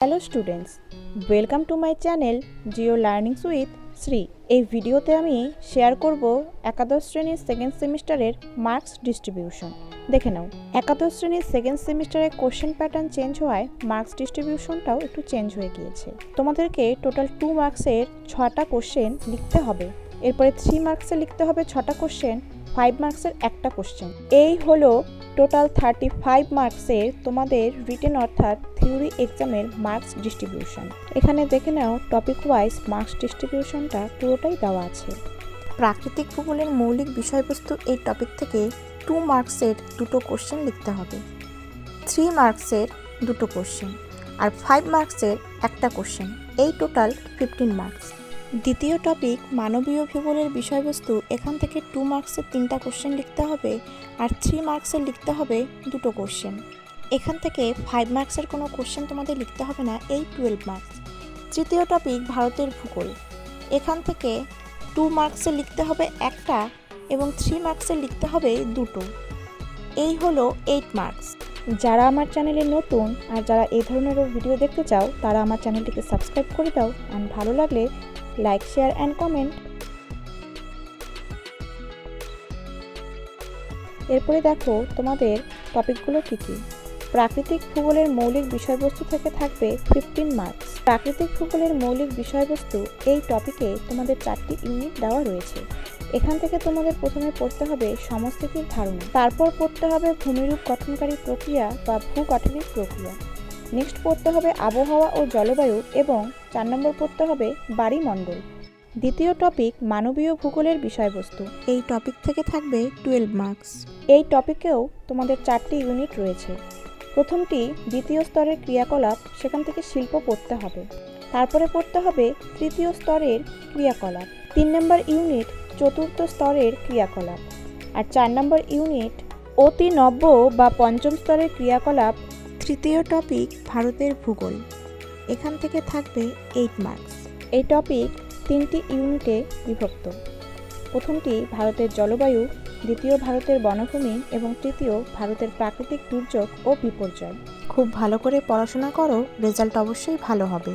Hello students welcome to my channel geo learnings with Shri এই ভিডিওতে আমি share করব একাদশ শ্রেণির সেকেন্ড সেমিস্টারের মার্কস ডিস্ট্রিবিউশন দেখে নাও, একাদশ শ্রেণির সেকেন্ড সেমিস্টারে কোশ্চেন প্যাটার্ন চেঞ্জ হওয়ায় মার্কস ডিস্ট্রিবিউশনটাও একটু চেঞ্জ হয়ে গিয়েছে। তোমাদেরকে টোটাল টু মার্কসের ছটা কোশ্চেন লিখতে হবে। এরপরে থ্রি মার্কসে লিখতে হবে ছটা কোশ্চেন ফাইভ মার্কসের একটা কোশ্চেন এই হলো টোটাল থার্টি ফাইভ মার্কসের তোমাদের রিটেন অর্থাৎ থিওরি এক্সামের মার্কস ডিস্ট্রিবিউশন এখানে দেখে নাও টপিক ওয়াইজ মার্কস ডিস্ট্রিবিউশনটা পুরোটাই দেওয়া আছে। প্রাকৃতিক ভূগোলের মৌলিক বিষয়বস্তু এই টপিক থেকে টু মার্কসের দুটো কোশ্চেন লিখতে হবে। থ্রি মার্কসের দুটো কোশ্চেন আর ফাইভ মার্কসের একটা কোশ্চেন এই টোটাল ফিফটিন মার্কস দ্বিতীয় টপিক মানবীয় ভূগোলের বিষয়বস্তু। এখান থেকে টু মার্কসের তিনটা কোশ্চেন লিখতে হবে আর থ্রি মার্কসের লিখতে হবে দুটো কোশ্চেন এখান থেকে ফাইভ মার্কসের কোনো কোশ্চেন তোমাদের লিখতে হবে না, এই টুয়েলভ মার্কস তৃতীয় টপিক ভারতের ভূগোল। এখান থেকে টু মার্কসে লিখতে হবে একটা এবং থ্রি মার্কসের লিখতে হবে দুটো। এই হলো এইট মার্কস যারা আমার চ্যানেলে নতুন আর যারা এই ধরনেরও ভিডিও দেখতে চাও, তারা আমার চ্যানেলটিকে সাবস্ক্রাইব করে দাও। আর ভালো লাগলে লাইক শেয়ার অ্যান্ড কমেন্ট এরপরে দেখো, তোমাদের টপিকগুলো কী কী? প্রাকৃতিক ভূগোলের মৌলিক বিষয়বস্তু থেকে থাকবে ফিফটিন মার্কস প্রাকৃতিক ভূগোলের মৌলিক বিষয়বস্তু এই টপিকে তোমাদের চারটি ইউনিট দেওয়া রয়েছে। এখান থেকে তোমাদের প্রথমে পড়তে হবে সমস্থিতির ধারণা। তারপর পড়তে হবে ভূমিরূপ গঠনকারী প্রক্রিয়া বা ভূগঠনিক প্রক্রিয়া। নেক্সট পড়তে হবে আবহাওয়া ও জলবায়ু এবং চার নম্বর পড়তে হবে বাড়িমণ্ডল। দ্বিতীয় টপিক মানবীয় ভূগোলের বিষয়বস্তু। এই টপিক থেকে থাকবে টুয়েলভ মার্কস এই টপিকেও তোমাদের চারটি ইউনিট রয়েছে। প্রথমটি দ্বিতীয় স্তরের ক্রিয়াকলাপ সেখান থেকে শিল্প পড়তে হবে। তারপরে পড়তে হবে তৃতীয় স্তরের ক্রিয়াকলাপ। তিন নম্বর ইউনিট চতুর্থ স্তরের ক্রিয়াকলাপ। আর চার নম্বর ইউনিট অতি নব্য বা পঞ্চম স্তরের ক্রিয়াকলাপ তৃতীয় টপিক ভারতের ভূগোল। এখান থেকে থাকবে এইট মার্কস এই টপিক তিনটি ইউনিটে বিভক্ত। প্রথমটি ভারতের জলবায়ু, দ্বিতীয় ভারতের বনভূমি এবং তৃতীয় ভারতের প্রাকৃতিক দুর্যোগ ও বিপর্যয়। খুব ভালো করে পড়াশোনা করো রেজাল্ট অবশ্যই ভালো হবে।